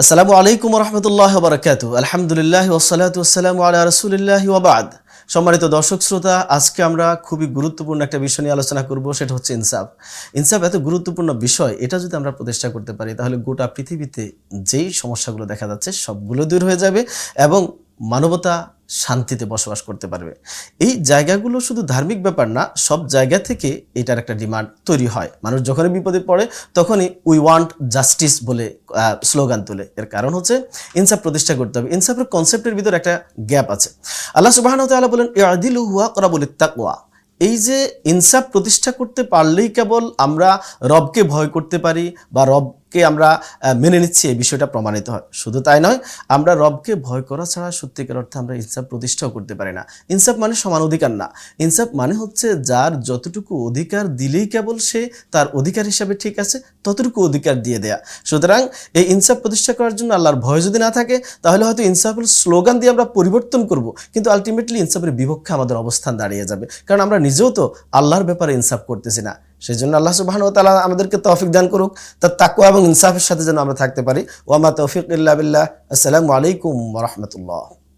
আসসালামু আলাইকুম রহমতুল্লাহ বরকাত আলহামদুলিল্লাহ ওসালাত ওসালাম আল্লাহ রসুলিল্লাহ ওবাদ সম্মানিত দর্শক শ্রোতা, আজকে আমরা খুবই গুরুত্বপূর্ণ একটা বিষয় নিয়ে আলোচনা করব, সেটা হচ্ছে ইনসাফ। ইনসাফ এত গুরুত্বপূর্ণ বিষয়, এটা যদি আমরা প্রতিষ্ঠা করতে পারি, তাহলে গোটা পৃথিবীতে যেই সমস্যাগুলো দেখা যাচ্ছে, সবগুলো দূর হয়ে যাবে এবং মানবতা শান্তিতে বসবাস করতে পারবে। এই জায়গাগুলো শুধু ধার্মিক ব্যাপার না, সব জায়গা থেকে এটার একটা ডিমান্ড তৈরি হয়। মানুষ যখনই বিপদে পড়ে, তখনই উই ওয়ান্ট জাস্টিস বলে স্লোগান তোলে। এর কারণ হচ্ছে ইনসাফ প্রতিষ্ঠা করতে হবে। ইনসাফের কনসেপ্টের ভিতর একটা গ্যাপ আছে। আল্লাহ সুবাহ তাআলা বলেন ইয়াদিলু হুয়া করাবুল তাকওয়া। এই যে ইনসাফ প্রতিষ্ঠা করতে পারলেই কেবল আমরা রবকে ভয় করতে পারি বা রবকে আমরা মেনে নিচ্ছি, এই বিষয়টা প্রমাণিত হয়। শুধু তাই নয়, আমরা রবকে ভয় করা ছাড়া সত্যিকার অর্থে আমরা ইনসাফ প্রতিষ্ঠাও করতে পারি না। ইনসাফ মানে সমান অধিকার না। ইনসাফ মানে হচ্ছে যার যতটুকু অধিকার দিলেই কেবল সে তার অধিকার হিসাবে ঠিক আছে, ততটুকু অধিকার দিয়ে দেয়া। সুতরাং এই ইনসাফ প্রতিষ্ঠা করার জন্য আল্লাহর ভয় যদি না থাকে, তাহলে হয়তো ইনসাফের স্লোগান দিয়ে আমরা পরিবর্তন করব। কিন্তু আলটিমেটলি ইনসাফের বিপক্ষে আমাদের অবস্থান দাঁড়িয়ে যাবে। কারণ আমরা নিজেও তো আল্লাহর ব্যাপারে ইনসাফ করতেছি না। সেই জন্য আল্লাহ সুবাহ তালা আমাদেরকে তৌফিক দান করুক, তার তাকুয়া এবং ইনসাফের সাথে যেন আমরা থাকতে পারি। ওয়ামা তৌফিক ইল্লা আসসালামু আলাইকুম রহমতুল্লাহ।